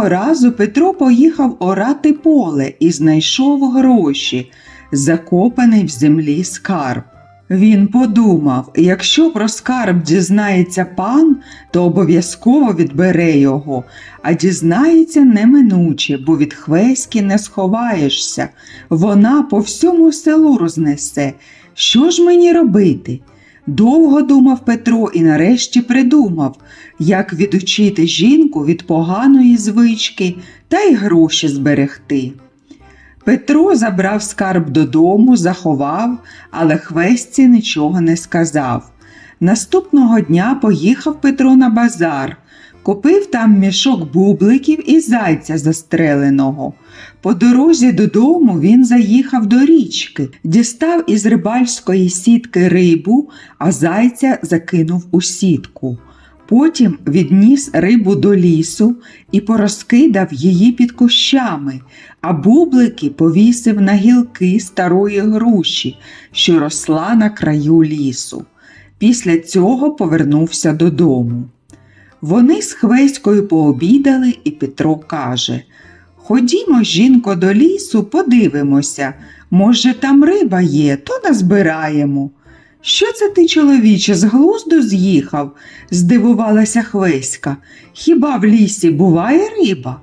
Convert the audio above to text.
Одного разу Петро поїхав орати поле і знайшов гроші, закопаний в землі скарб. Він подумав, якщо про скарб дізнається пан, то обов'язково відбере його, а дізнається неминуче, бо від хвеськи не сховаєшся. Вона по всьому селу рознесе. Що ж мені робити? Довго думав Петро і нарешті придумав, як відучити жінку від поганої звички та й гроші зберегти. Петро забрав скарб додому, заховав, але хвесті нічого не сказав. Наступного дня поїхав Петро на базар, купив там мішок бубликів і зайця застреленого. По дорозі додому він заїхав до річки, дістав із рибальської сітки рибу, а зайця закинув у сітку. Потім відніс рибу до лісу і порозкидав її під кущами, а бублики повісив на гілки старої груші, що росла на краю лісу. Після цього повернувся додому. Вони з Хвеською пообідали, і Петро каже Ходімо, жінко, до лісу, подивимося. Може, там риба є, то назбираємо. Що це ти, чоловіче, з глузду з'їхав? здивувалася Хвеська. Хіба в лісі буває риба?